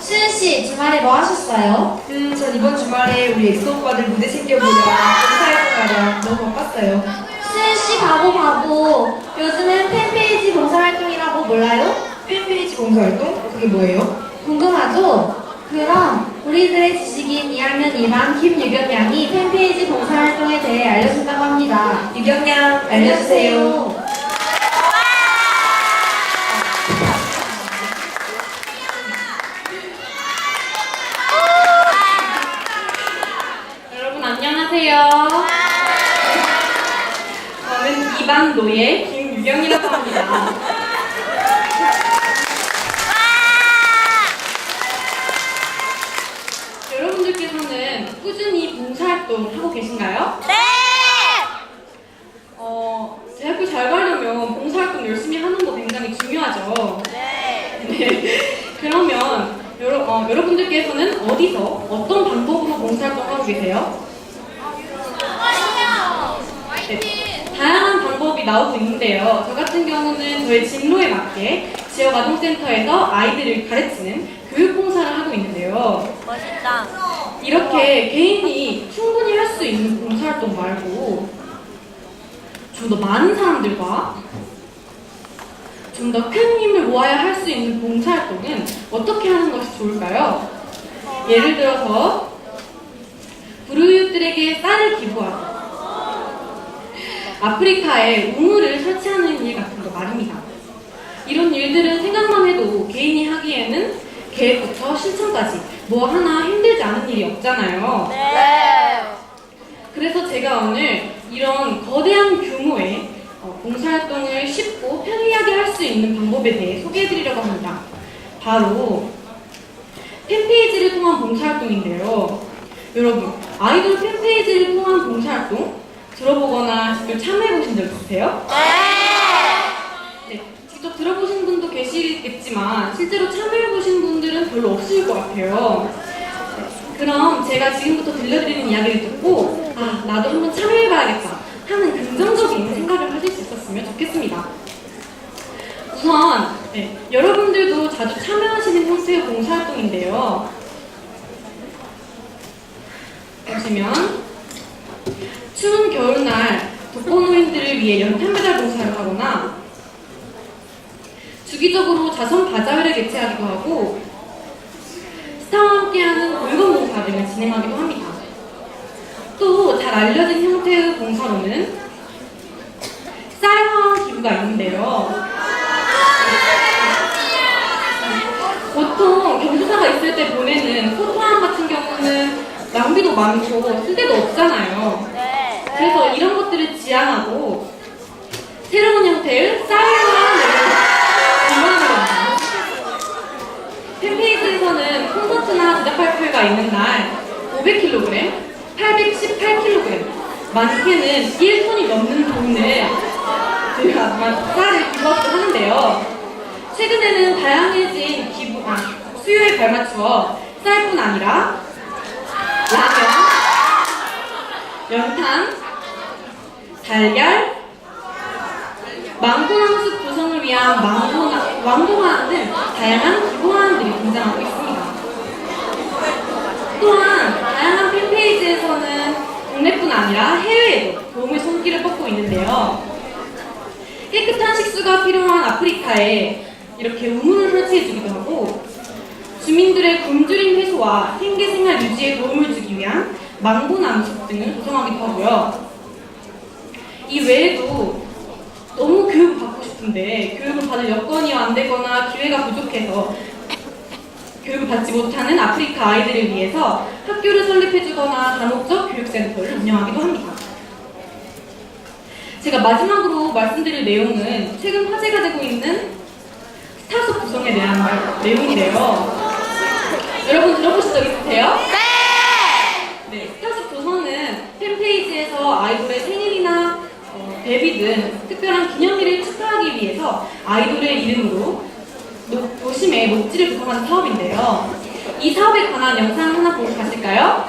수현 씨 주말에 뭐 하셨어요? 음, 전 이번 주말에 우리 엑소 오빠들 무대 챙겨보려 봉사활동하려 너무 바빴어요. 수현 씨 바보 바보. 요즘은 팬페이지 봉사활동이라고 몰라요? 팬페이지 봉사활동? 그게 뭐예요? 궁금하죠? 그럼 우리들의 지식인 2학년 2반 김유겸 양이 팬페이지 봉사활동에 대해 알려준다고 합니다. 유경양 알려주세요. 안녕하세요. 저는 이반 노예 김유경이라고 합니다. 여러분들께서는 꾸준히 봉사활동 하고 계신가요? 네! 어, 대학교 잘 가려면 봉사활동 열심히 하는 거 굉장히 중요하죠. 네. 그러면 여러, 어, 여러분들께서는 어디서 어떤 방법으로 봉사활동 하고 계세요? 네, 다양한 방법이 나오고 있는데요. 저 같은 경우는 저의 진로에 맞게 지역 아동센터에서 아이들을 가르치는 교육봉사를 하고 있는데요. 멋있다. 이렇게 개인이 충분히 할 수 있는 봉사활동 말고 좀 더 많은 사람들과 좀 더 큰 힘을 모아야 할 수 있는 봉사활동은 어떻게 하는 것이 좋을까요? 예를 들어서 불우이웃들에게 쌀을 기부하고 아프리카에 우물을 설치하는 일 같은 거 말입니다. 이런 일들은 생각만 해도 개인이 하기에는 계획부터 실천까지 뭐 하나 힘들지 않은 일이 없잖아요. 네. 그래서 제가 오늘 이런 거대한 규모의 어, 봉사활동을 쉽고 편리하게 할 수 있는 방법에 대해 소개해드리려고 합니다. 바로 팬페이지를 통한 봉사활동인데요. 여러분, 아이돌 팬페이지를 통한 봉사활동 들어보거나 직접 참여해보신 적 있으세요? 네, 직접 들어보신 분도 계시겠지만 실제로 참여해보신 분들은 별로 없으실 것 같아요. 네, 그럼 제가 지금부터 들려드리는 이야기를 듣고 아 나도 한번 참여해봐야겠다 하는 긍정적인 생각을 가질 수 있었으면 좋겠습니다. 우선 네, 여러분들도 자주 참여하시는 형태의 봉사활동인데요. 보시면 추운 겨울날 독거노인들을 위해 연탄 배달 봉사를 하거나 주기적으로 자선 바자회를 개최하기도 하고 스타와 함께하는 물건 봉사 등을 진행하기도 합니다. 또 잘 알려진 형태의 봉사로는 쌀화 기부가 있는데요. 보통 경조사가 있을 때 보내는 포토함 같은 경우는 낭비도 많고 쓸 데도 없잖아요. 네. 그래서 이런 것들을 지향하고 새로운 형태의 기부하는 겁니다. 팬페이지에서는 콘서트나 제작 발표회가 있는 날 500kg, 818kg, 많게는 1톤이 넘는 돈을 저희가 쌀을 기부하기도 하는데요. 최근에는 다양해진 기부, 아, 수요에 발맞추어 쌀뿐 아니라 라면, 연탄, 달걀, 망고나무숲 구성을 위한 망고나, 왕동화 등 다양한 기부화들이 등장하고 있습니다. 또한 다양한 팬페이지에서는 국내뿐 아니라 해외에도 도움의 손길을 뻗고 있는데요. 깨끗한 식수가 필요한 아프리카에 이렇게 우물을 설치해주기도 하고 주민들의 굶주림 해소와 생계생활 유지에 도움을 주기 위한 망고나무숲 등을 구성하기도 하고요. 이 외에도 너무 교육을 받고 싶은데 교육을 받을 여건이 안 되거나 기회가 부족해서 교육을 받지 못하는 아프리카 아이들을 위해서 학교를 설립해주거나 다목적 교육센터를 운영하기도 합니다. 제가 마지막으로 말씀드릴 내용은 최근 화제가 되고 있는 스타쉽 구성에 대한 말- 내용인데요. 여러분 들어보신 적 있으세요? 네, 스타쉽 조선은 팬페이지에서 아이돌의 생일이나 어, 데뷔 등 특별한 기념일을 축하하기 위해서 아이돌의 이름으로 노, 도심에 녹지를 구성하는 사업인데요. 이 사업에 관한 영상 하나 보고 가실까요?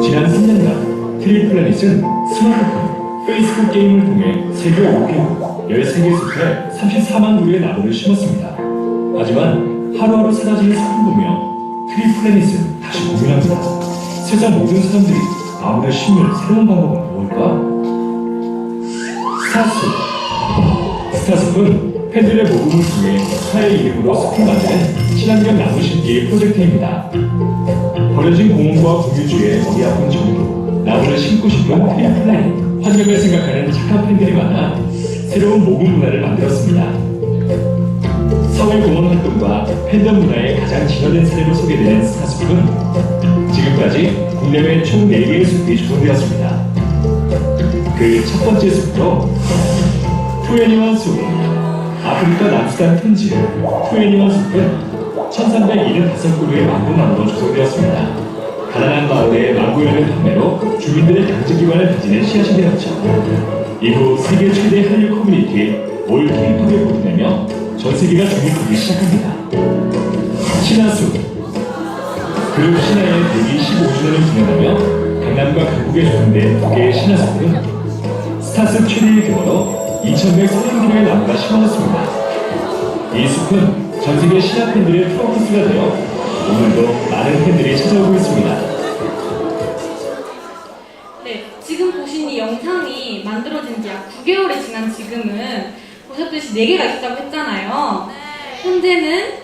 지난 3년간 트리플라닛은 스마트폰, 페이스북 게임을 통해 세계 5개 13개 숲에 34만 그루의 나무를 심었습니다. 하지만 하루하루 사라지는 숲을 보며 트리플래닛은 다시 고민합니다. 세상 모든 사람들이 나무를 심을 새로운 방법은 무엇일까? 스타숲 스타숲은 팬들의 모금을 통해 스타의 이름으로 숲을 만드는 친환경 나무 심기 프로젝트입니다. 버려진 공원과 공유주의 머리 아픈 정도 나무를 심고 싶은 트리플라인 환경을 생각하는 착한 팬들이 많아 새로운 모금 문화를 만들었습니다. 서울 공원 활동과 팬덤 문화의 가장 진화된 사례로 소개되는 스타숲은 지금까지 국내외 총 4개의 숲이 조성되었습니다. 그 첫 번째 숲으로 투애니원 숲 아프리카 남수단 튼지 투애니원 숲은 1375그루의 망고나무로 조성되었습니다. 가난한 마을의 망고연을 판매로 주민들의 경제기반을 다지는 씨앗이 되었죠. 이후 세계 최대 한류 커뮤니티 올 케이팝에 보급되며 전 세계가 주목하기 시작합니다. 신화숲 그룹 신화의 데뷔 15주년을 기념하며 강남과 강북에 조성된 두 개의 신화숲은 스타숲 최대의 규모로 2,130개의 나무가 심어졌습니다. 이 숲은 전 세계 신화 팬들의 프로포스가 되어 오늘도 많은 팬들이 찾아오고 있습니다. 네, 지금 보신 이 영상이 만들어진 지 약 9개월이 지난 지금은 보셨듯이 4개가 있다고 했잖아요. 현재는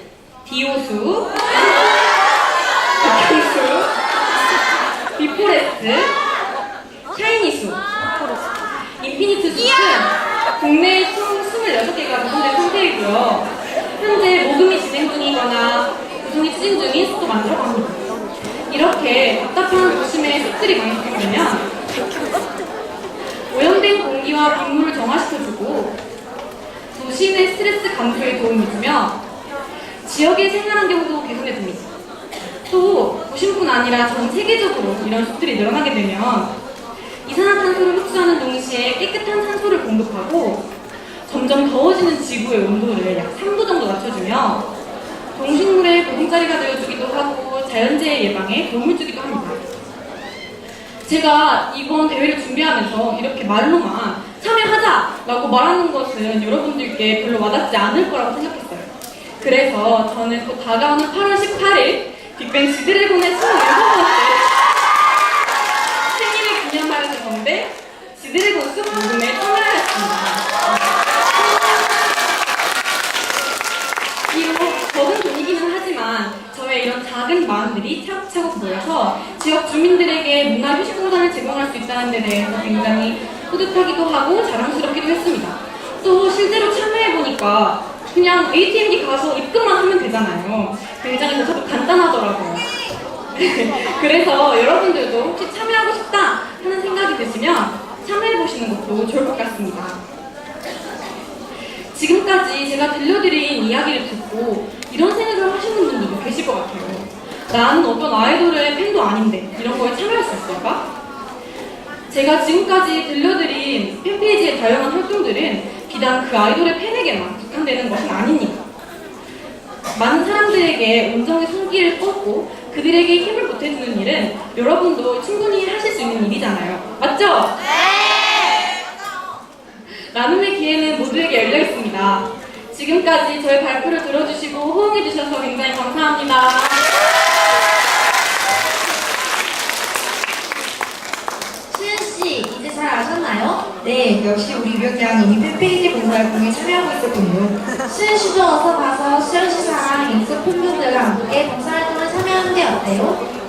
디오수, 박효수, 비포레스트, 샤이니수, 인피니트 숲은 국내에 총 26개가 구성된 상태이고요. 현재 모금이 진행 중이거나 구성이 추진 중인 숲도 만들어 갑니다. 이렇게 답답한 도심에 숲들이 강력해지면 오염된 공기와 빗물을 정화시켜주고 도심의 스트레스 감소에 도움이 주며 지역의 생활 환경도 개선해줍니다. 또 도심뿐 아니라 전 세계적으로 이런 숲들이 늘어나게 되면 이산화탄소를 흡수하는 동시에 깨끗한 산소를 공급하고 점점 더워지는 지구의 온도를 약 3도 정도 낮춰주며 동식물의 보금자리가 되어주기도 하고 자연재해 예방에 도움을 주기도 합니다. 제가 이번 대회를 준비하면서 이렇게 말로만 참여하자라고 말하는 것은 여러분들께 별로 와닿지 않을 거라고 생각했어요. 그래서 저는 또 다가오는 8월 18일 빅뱅 지드래곤의 26번째 생일을 기념하여서 건데 지드래곤 숲 모금에 참여하였습니다. 비록 적은 돈이기는 하지만 저의 이런 작은 마음들이 차곡차곡 모여서 지역 주민들에게 문화 휴식 공간을 제공할 수 있다는 데 대해서 굉장히 뿌듯하기도 하고 자랑스럽기도 했습니다. 또 실제로 참여해보니까 그냥 ATM기 가서 입금만 하면 되잖아요. 굉장히 저도 간단하더라고요. 그래서 여러분들도 혹시 참여하고 싶다 하는 생각이 드시면 참여해보시는 것도 좋을 것 같습니다. 지금까지 제가 들려드린 이야기를 듣고 이런 생각을 하시는 분들도 계실 것 같아요. 나는 어떤 아이돌의 팬도 아닌데 이런 거에 참여할 수 있을까? 제가 지금까지 들려드린 팬페이지의 다양한 활동들은 비단 그 아이돌의 팬에게만 국한되는 것은 아닙니다. 많은 사람들에게 온정의 손길을 뻗고 그들에게 힘을 보태주는 일은 여러분도 충분히 하실 수 있는 일이잖아요. 맞죠? 나눔의 기회는 모두에게 열려 있습니다. 지금까지 저의 발표를 들어주시고 호응해주셔서 굉장히 감사합니다. 시은 씨, 이제 잘 아셨나요? 네, 역시 우리 위원장 이미 봉사활동에 참여하고 있었군요. 시은 씨도 어서 씨 사랑 인수 팬분들과 함께 봉사활동을 참여하는 게 어때요?